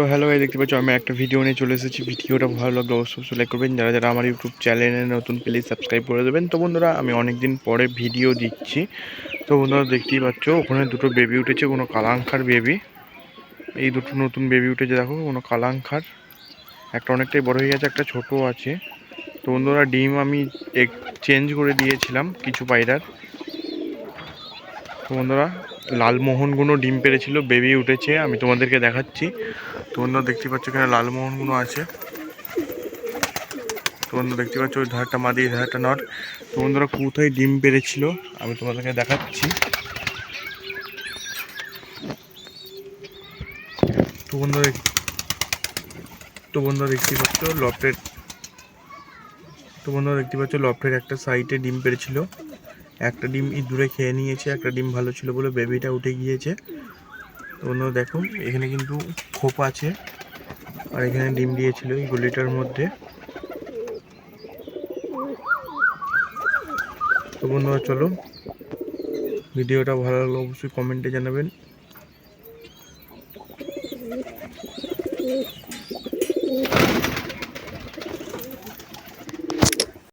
তো হ্যালো ভাই দেখতে পাচ্ছ, আমি একটা ভিডিও নিয়ে চলে এসেছি। ভিডিওটা ভালো লাগলে অবশ্যই লাইক করবেন। যারা যারা আমার ইউটিউব চ্যানেলে নতুন প্লিজ সাবস্ক্রাইব করে দেবেন। তো বন্ধুরা, আমি অনেক দিন পরে ভিডিও দিচ্ছি। তো বন্ধুরা, দেখতেই পাচ্ছ, ওখানে দুটো বেবি উঠেছে, কোনো কালাঙ্কার বেবি এই দুটো নতুন বেবি উঠেছে, দেখো, কোনো কালাঙ্কার একটা অনেকটাই বড় হয়ে গেছে, একটা ছোট আছে। তো বন্ধুরা, ডিম আমি এক চেঞ্জ করে দিয়েছিলাম, কিছু পায়রার। তো বন্ধুরা লালমোহনগুলো ডিম পেড়েছিল বেবি উঠেছে, আমি তোমাদেরকে দেখাচ্ছি। তো বন্ধুরা, দেখতে পাচ্ছ এখানে লালমোহনগুলো আছে। তো বন্ধুরা, দেখতে পাচ্ছ, ওই ধারটা মাদি এই ধারটা নট। তো বন্ধুরা, কোথায় ডিম পেড়েছিল আমি তোমাদেরকে দেখাচ্ছি। তো বন্ধুরা তো বন্ধুরা, দেখতে পাচ্ছ লফটের তো বন্ধুরা, দেখতে পাচ্ছ লফটের একটা সাইডে ডিম পেড়েছিল একটা ডিম ইঁদুরে খেয়ে নিয়েছে, একটা ডিম ভালো ছিল বলে বেবিটা উঠে গিয়েছে। তো অন্য দেখুন এখানে কিন্তু খোপ আছে, আর এখানে ডিম দিয়েছিল এই গলিটার মধ্যে। তো বন্ধুরা, চলো, ভিডিওটা ভালো লাগল অবশ্যই কমেন্টে জানাবেন।